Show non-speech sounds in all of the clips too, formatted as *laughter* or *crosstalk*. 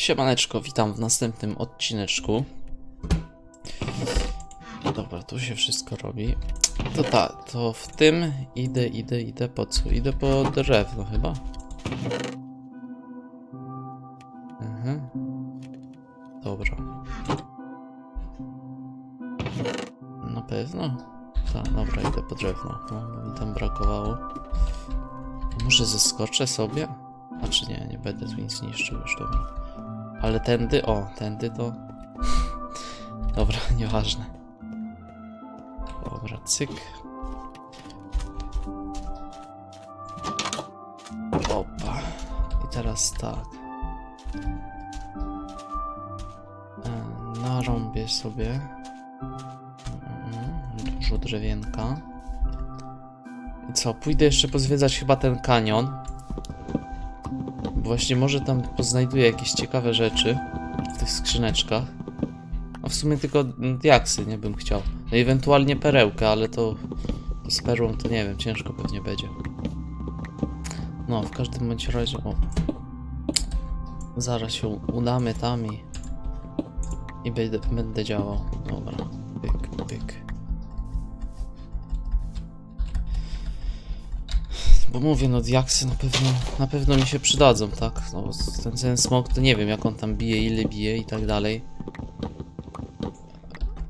Siemaneczko, witam w następnym odcineczku. Dobra, tu się wszystko robi. To tak, to w tym idę, idę, idę po co? Idę po drewno chyba. Mhm. Dobra. Na pewno? Tak, dobra, idę po drewno. No, mi tam brakowało. Może zeskoczę sobie? A czy nie, nie będę tu nic niszczył już, dobra. Ale tędy, o, tędy to... *laughs* Dobra, *laughs* nieważne. Dobra, cyk. Opa. I teraz tak. E, Narąbię sobie. Mhm, Dużo drewienka. I co, pójdę jeszcze pozwiedzać chyba ten kanion. Właśnie może tam poznajduję jakieś ciekawe rzeczy w tych skrzyneczkach. A w sumie tylko diaksy nie bym chciał. No ewentualnie perełkę, ale to, to z perłą to nie wiem, ciężko pewnie będzie. No, w każdym bądź razie... O. Zaraz się udamy tam i... I będę, będę działał. Dobra. Bo mówię, no diaksy na pewno, na pewno mi się przydadzą, tak? No, ten, ten smok to nie wiem jak on tam bije, ile bije i tak dalej.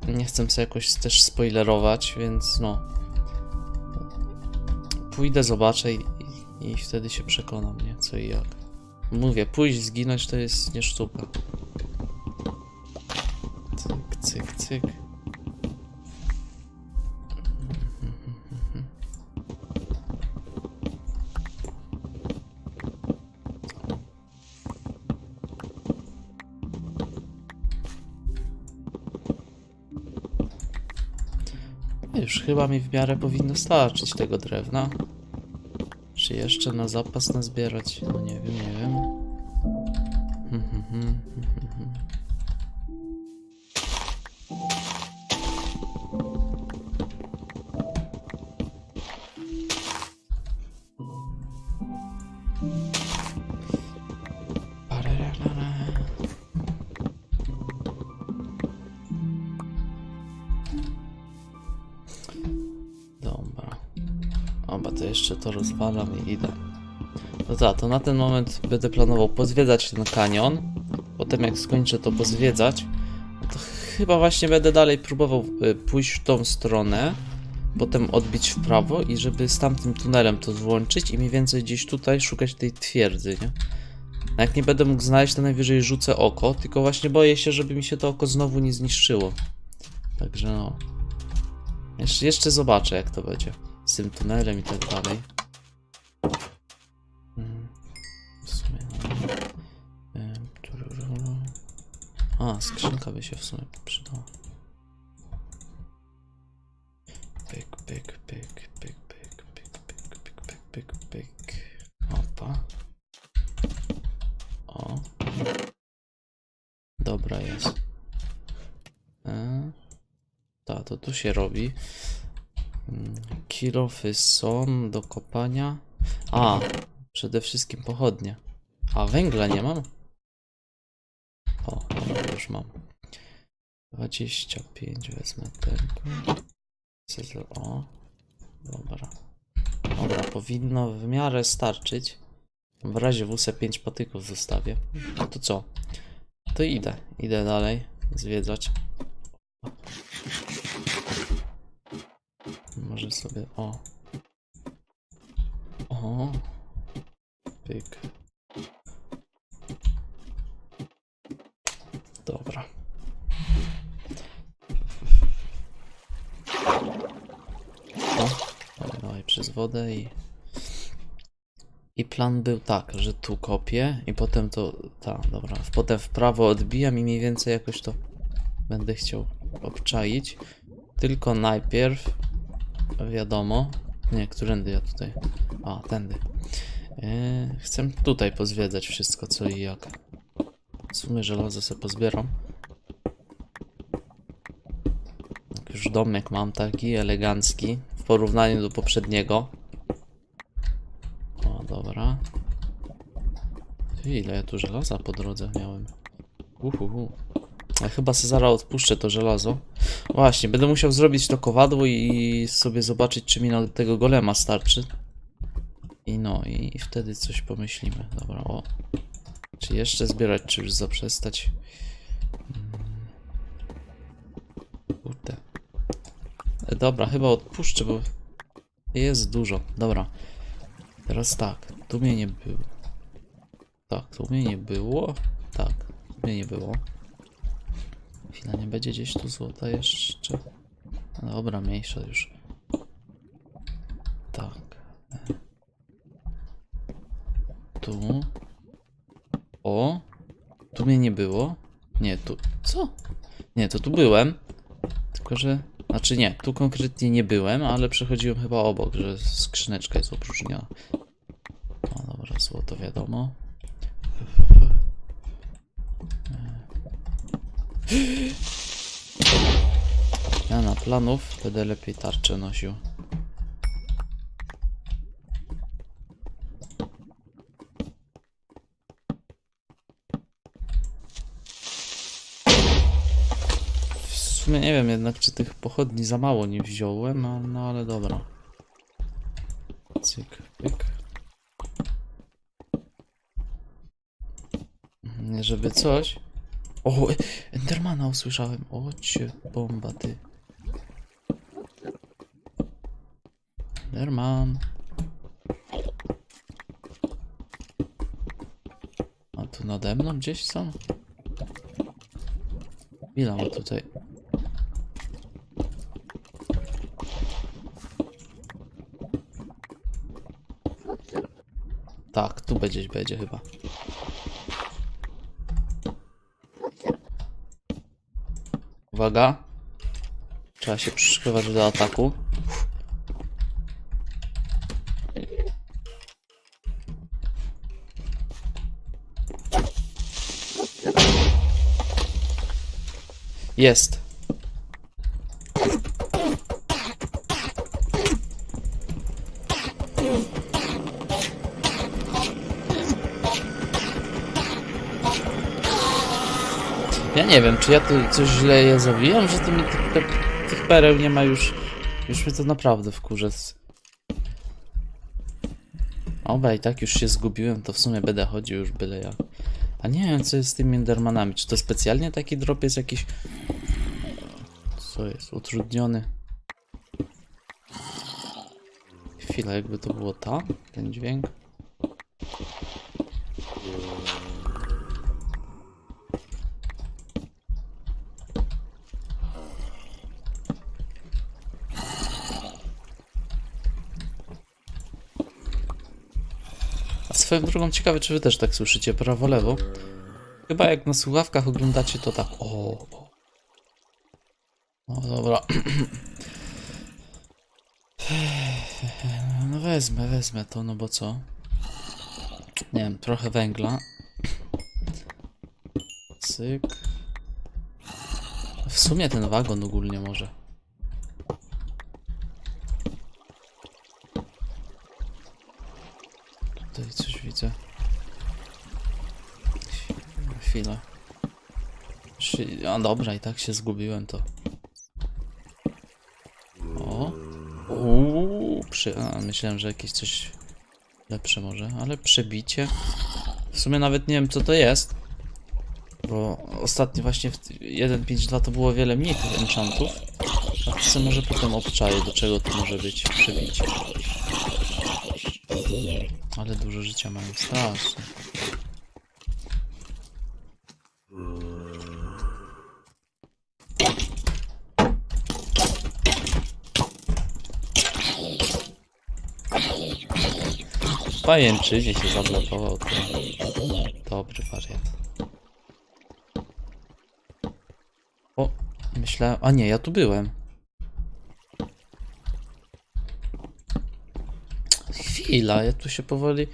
Nie chcę sobie jakoś też spoilerować, więc no. Pójdę, zobaczę i, i wtedy się przekonam, nie? Co i jak. Mówię, pójść, zginąć to jest nie sztuka. Cyk, cyk, cyk. Już chyba mi w miarę powinno starczyć tego drewna. Czy jeszcze na zapas nazbierać? No nie wiem, nie wiem. Rozwalam i idę. No tak, to na ten moment będę planował pozwiedzać ten kanion. Potem jak skończę to pozwiedzać, no to chyba właśnie będę dalej próbował y, pójść w tą stronę. Potem odbić w prawo i żeby z tamtym tunelem to złączyć i mniej więcej gdzieś tutaj szukać tej twierdzy, nie? A jak nie będę mógł znaleźć, to najwyżej rzucę oko, tylko właśnie boję się, żeby mi się to oko znowu nie zniszczyło. Także no. Jeszcze, jeszcze zobaczę, jak to będzie. Z tym tunelem i tak dalej. A, skrzynka by się w sumie przydała. Pyk, pyk, pyk, pyk, pyk, pyk, pyk, pyk, pyk, pyk, pyk. Opa. O. Dobra jest. E, ta, to tu się robi. Mm, Kilofy są do kopania. A, przede wszystkim pochodnie. A węgla nie mam? O, już mam. 25 wezmę tego. O, dobra. Dobra, powinno w miarę starczyć. W razie WC 5 patyków zostawię. No to co? To idę, idę dalej zwiedzać. Może sobie. O. O. Pyk. Dobra. O. Dawaj, dawaj przez wodę i. I plan był tak, że tu kopię i potem to. Ta, dobra. Potem w prawo odbijam i mniej więcej jakoś to będę chciał obczaić. Tylko najpierw wiadomo. Nie, którędy ja tutaj. A, tędy. Yy, chcę tutaj pozwiedzać wszystko co i jak. W sumie żelazo sobie pozbieram. Jak już domek mam taki elegancki w porównaniu do poprzedniego. O, dobra. Ile ja tu żelaza po drodze miałem. Uhuhu. Chyba se odpuszczę to żelazo. Właśnie, będę musiał zrobić to kowadło i sobie zobaczyć, czy mi na tego golema starczy. I no, i wtedy coś pomyślimy. Dobra, o. Czy jeszcze zbierać, czy już zaprzestać? Mm. Kurde. E, Dobra, chyba odpuszczę, bo jest dużo. Dobra. Teraz tak, tu mnie nie było. Tak, tu mnie nie było. Tak, tu mnie nie było. Nie będzie gdzieś tu złota jeszcze. No Dobra, mniejsza już. Tak. Tu. O. Tu mnie nie było. Nie, tu. Co? Nie, to tu byłem. Tylko, że. Znaczy nie, tu konkretnie nie byłem, ale przechodziłem chyba obok, że skrzyneczka jest opróżniona. No dobra, złoto wiadomo. Zmiana planów, będę lepiej tarczę nosił. W sumie nie wiem jednak, czy tych pochodni za mało nie wziąłem, a- no ale dobra. Cyk, pyk. Nie żeby coś. O, Endermana usłyszałem. O cię, bomba ty. Enderman. A tu nade mną gdzieś są? Ile ma tutaj? Tak, tu będzie, będzie chyba. Uwaga. Trzeba się przyszykować do ataku. Jest. Nie wiem, czy ja tu coś źle je że to mi tych, tych, tych pereł nie ma już. Już mnie to naprawdę wkurza. Oba i tak już się zgubiłem, to w sumie będę chodził już byle jak. A nie wiem, co jest z tymi Endermanami. Czy to specjalnie taki drop jest jakiś... Co jest? Utrudniony. Chwila, jakby to było tam, ten dźwięk. A ciekawe, czy wy też tak słyszycie prawo-lewo? Chyba jak na słuchawkach oglądacie, to tak. O. No dobra. No wezmę, wezmę to, no bo co? Nie wiem, trochę węgla. Cyk. W sumie ten wagon ogólnie może. A dobra, i tak się zgubiłem to. O. Uuu, przy... A, myślałem, że jakieś coś lepsze może, ale przebicie. W sumie nawet nie wiem co to jest. Bo ostatnio właśnie w 1.5.2 to było wiele mniej tych enchantów. A to sobie może potem obczaję, do czego to może być przebicie. Ale dużo życia mają, strasznie. W pajęczynie się zablokował. To... Dobry wariat. O, myślałem... A nie, ja tu byłem. Chwila, ja tu się powoli...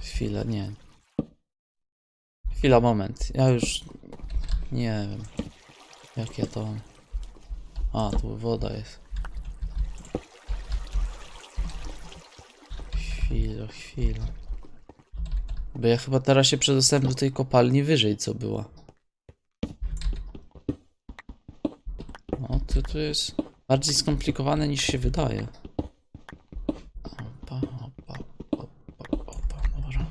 Chwila, nie. Chwila, moment. Ja już... Nie wiem. Jak ja to... A, tu woda jest. Chwila, chwila. Bo ja chyba teraz się przedostałem do tej kopalni wyżej, co była. No, to, to jest bardziej skomplikowane niż się wydaje. Opa, opa, opa, opa, dobra.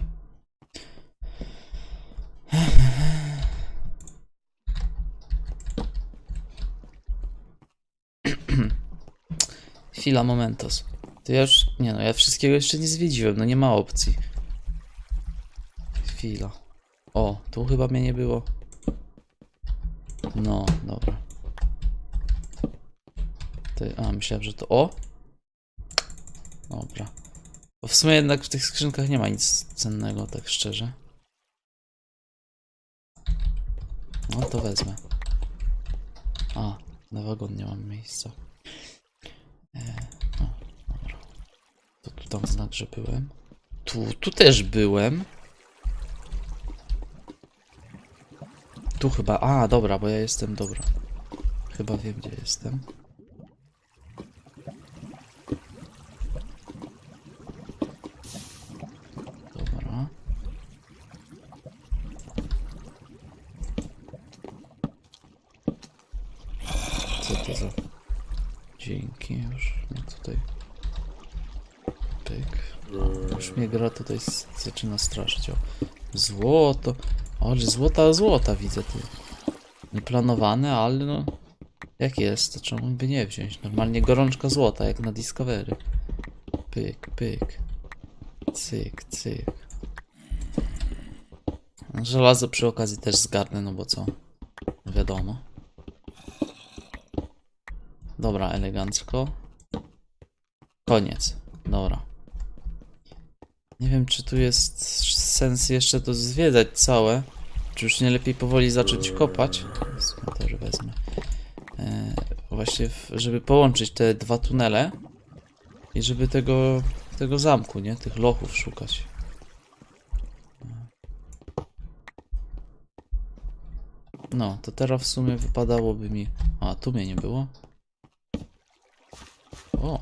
*clears throat* Chwila, momentos. To ja już, nie no, ja wszystkiego jeszcze nie zwiedziłem, no nie ma opcji. Chwila. O, tu chyba mnie nie było. No, dobra. Ty, a, myślałem, że to... O! Dobra. Bo w sumie jednak w tych skrzynkach nie ma nic cennego, tak szczerze. No to wezmę. A, na wagon nie mam miejsca. E. Dam znak, że byłem. Tu, tu też byłem. Tu chyba. A, dobra, bo ja jestem dobra. Chyba wiem, gdzie jestem. Dobra. Co to za. Dzięki, już mnie tutaj. Pyk. Już mnie gra tutaj zaczyna straszyć. O. Złoto. O, złota, złota widzę tu. Nieplanowane, ale no. Jak jest, to czemu by nie wziąć? Normalnie gorączka złota, jak na Discovery. Pyk, pyk. Cyk, cyk. Żelazo przy okazji też zgarnę, no bo co? Wiadomo. Dobra, elegancko. Koniec. Dobra. Nie wiem, czy tu jest sens jeszcze to zwiedzać całe. Czy już nie lepiej powoli zacząć kopać? Też wezmę. E, właśnie, w- żeby połączyć te dwa tunele i żeby tego, tego zamku, nie? Tych lochów szukać. No, to teraz w sumie wypadałoby mi... A, tu mnie nie było. O.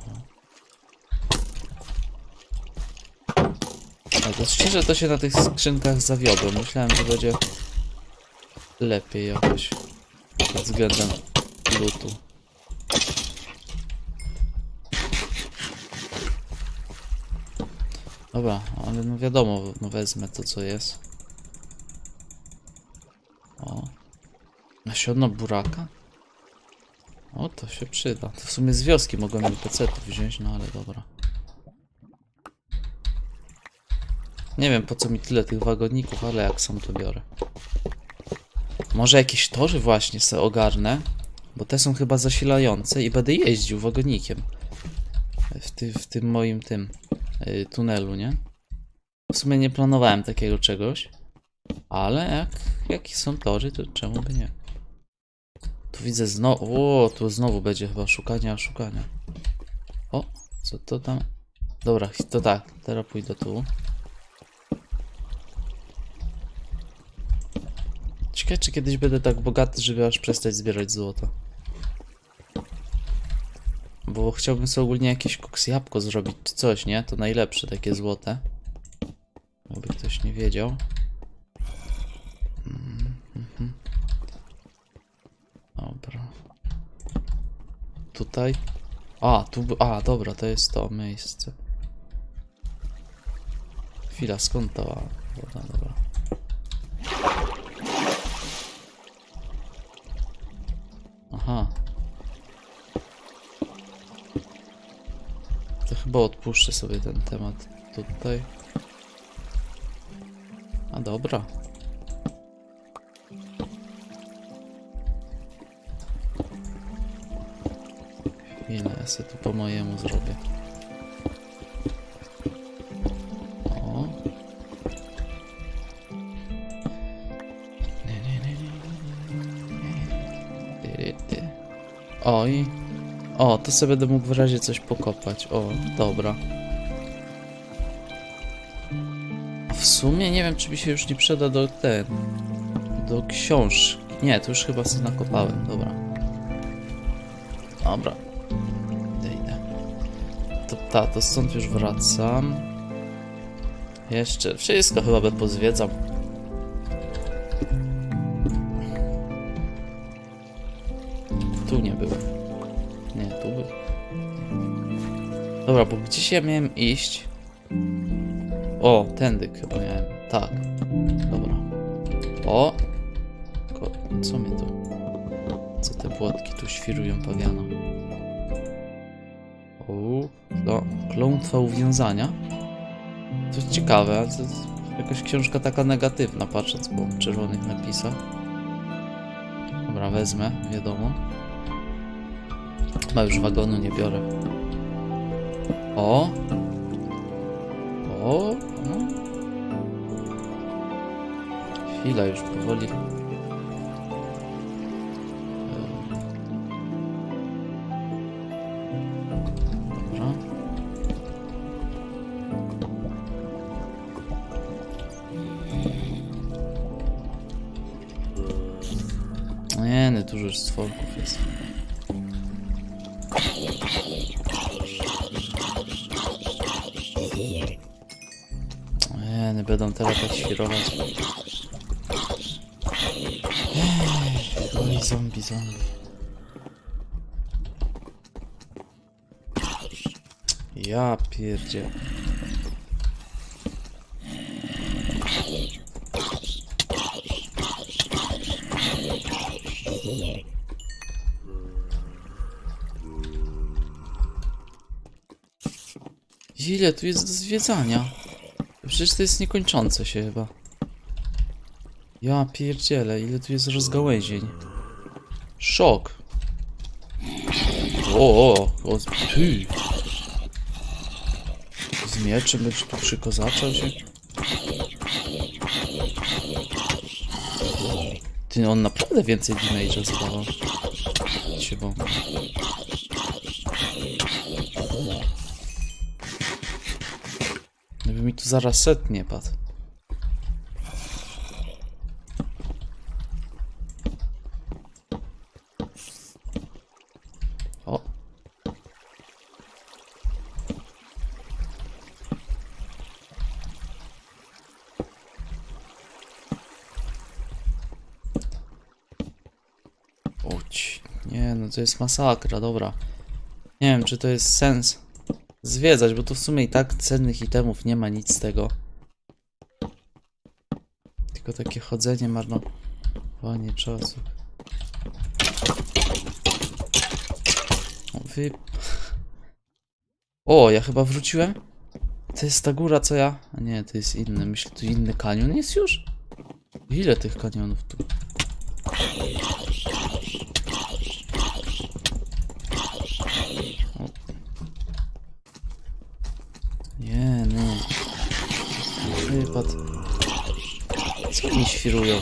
To szczerze to się na tych skrzynkach zawiodłem. Myślałem, że będzie lepiej jakoś pod względem lutu. Dobra, ale no wiadomo, no wezmę to co jest. O. Nasiono buraka? O, to się przyda. To w sumie z wioski mogłem NPC-ów wziąć, no ale dobra. Nie wiem po co mi tyle tych wagoników, ale jak są to biorę. Może jakieś tory właśnie se ogarnę, bo te są chyba zasilające i będę jeździł wagonikiem. W, ty, w tym moim tym y, tunelu, nie? W sumie nie planowałem takiego czegoś, ale jak, jak są tory, to czemu by nie? Tu widzę znowu, o, tu znowu będzie chyba szukania, szukania. O, co to tam? Dobra, to tak, teraz pójdę tu. Ciekawe, czy kiedyś będę tak bogaty, żeby aż przestać zbierać złoto. Bo chciałbym sobie ogólnie jakieś koks jabłko zrobić, czy coś, nie? To najlepsze, takie złote. Jakby ktoś nie wiedział. Mm, mhm. Dobra. Tutaj. A, tu. A, dobra, to jest to miejsce. Chwila, skąd to? A, Woda, dobra. Chyba odpuszczę sobie ten temat tutaj. A dobra. Ile ja sobie tu po mojemu zrobię? O. Oj. O, to sobie będę mógł w razie coś pokopać. O, dobra. W sumie nie wiem, czy mi się już nie przyda do ten. Do książki. Nie, to już chyba sobie nakopałem, dobra. Dobra. Idę, idę. To ta, to stąd już wracam. Jeszcze, wszystko chyba by pozwiedzał. Dobra, bo gdzieś ja miałem iść? O, tędy chyba miałem. Tak. Dobra. O! Co mnie tu? Co te płotki tu świrują pawiano? O, no, klątwa uwiązania. To jest ciekawe, to jest jakaś książka taka negatywna, patrząc po czerwonych napisach. Dobra, wezmę, wiadomo. Chyba już wagonu nie biorę. O! O! No. Chwila już powoli. Dobra. Nie, nie, dużo już stworków jest. Będą teraz tak Oj, zombie, zombie. Ja pierdzie. Ile tu jest do zwiedzania? Przecież to jest niekończące się chyba. Ja pierdzielę, ile tu jest rozgałęzień. Szok. O, o, o ty. Z mieczem będziesz tu się? Ty, on naprawdę więcej damage'a zdawał. Się. Zaraz set nie padł. O. Uć. Nie, no to jest masakra, dobra. Nie wiem, czy to jest sens zwiedzać, bo tu w sumie i tak cennych itemów nie ma nic z tego. Tylko takie chodzenie marnowanie czasu. Wy... O, ja chyba wróciłem? To jest ta góra, co ja... A nie, to jest inny. Myślę, tu inny kanion jest już? Ile tych kanionów tu? Nie, no. Wypad. Co mi świrują?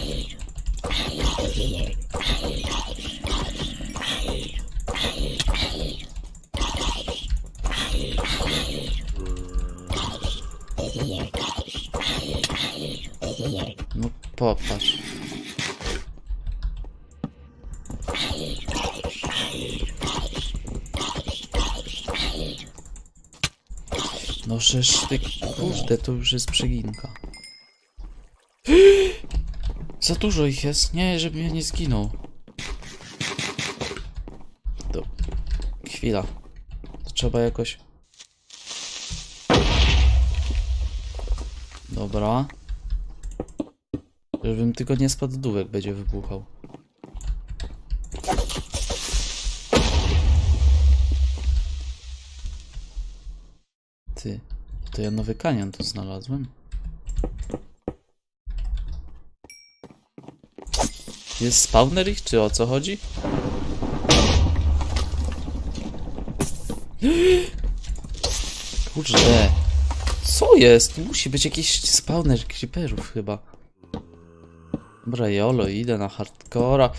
No popatrz. Żeż ty, kurde, to już jest przeginka. Za dużo ich jest. Nie, żeby ja nie zginął. To... Chwila. To trzeba jakoś... Dobra. Żebym tylko nie spadł dół, jak będzie wybuchał. Ty, to ja nowy kanion tu znalazłem. Jest spawner ich, czy o co chodzi? Kurde. Co jest? Musi być jakiś spawner creeperów chyba. Dobra, jolo, idę na hardcora.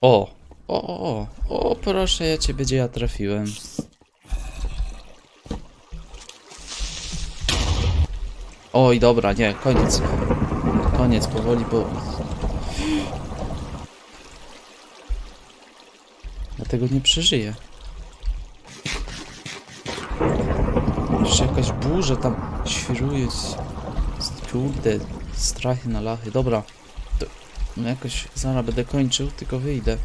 O! O, o, o, proszę, ja ciebie gdzie ja trafiłem. Oj, dobra, nie, koniec. Koniec, powoli, bo... Ja tego nie przeżyję. Jeszcze jakaś burza tam... Świruje. Kurde, strachy na lachy. Dobra. To, no jakoś zaraz będę kończył, tylko wyjdę.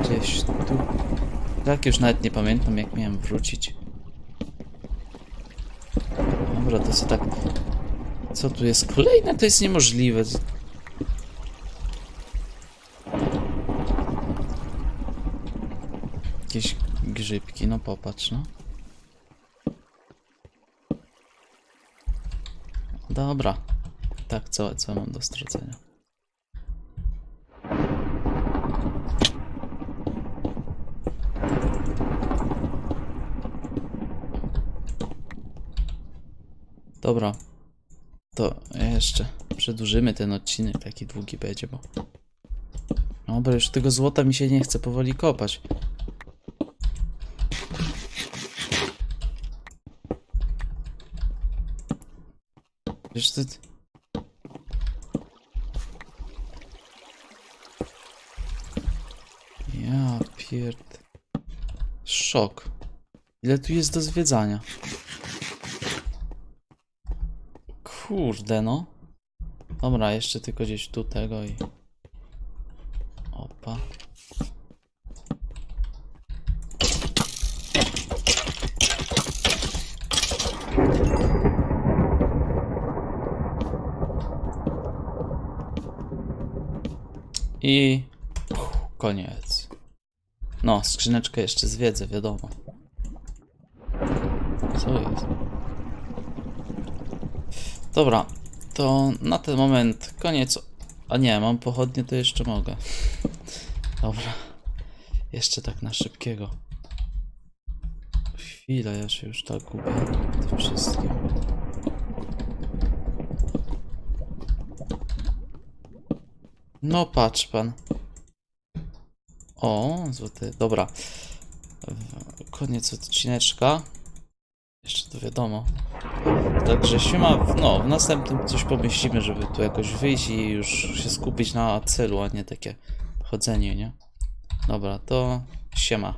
Gdzieś tu. Tak już nawet nie pamiętam jak miałem wrócić. Dobra, to co tak... Co tu jest? Kolejne to jest niemożliwe. Jakieś grzybki, no popatrz, no. Dobra. Tak, całe co mam do stracenia. Dobra. To jeszcze przedłużymy ten odcinek, taki długi będzie, bo... Dobra, już tego złota mi się nie chce powoli kopać. Wiesz ty... Ja pierd... Szok. Ile tu jest do zwiedzania? Kurde no. Dobra, jeszcze tylko gdzieś tu tego i... Opa. I... Koniec. No, skrzyneczkę jeszcze zwiedzę, wiadomo. Co jest? Dobra, to na ten moment koniec. A nie, mam pochodnie, to jeszcze mogę. Dobra. Jeszcze tak na szybkiego. Chwila, ja się już tak gubię tym wszystkim. No patrz pan. O, złoty. Dobra. Koniec odcineczka. Jeszcze to wiadomo. Także siema, no w następnym coś pomyślimy, żeby tu jakoś wyjść i już się skupić na celu, a nie takie chodzenie, nie? Dobra, to siema.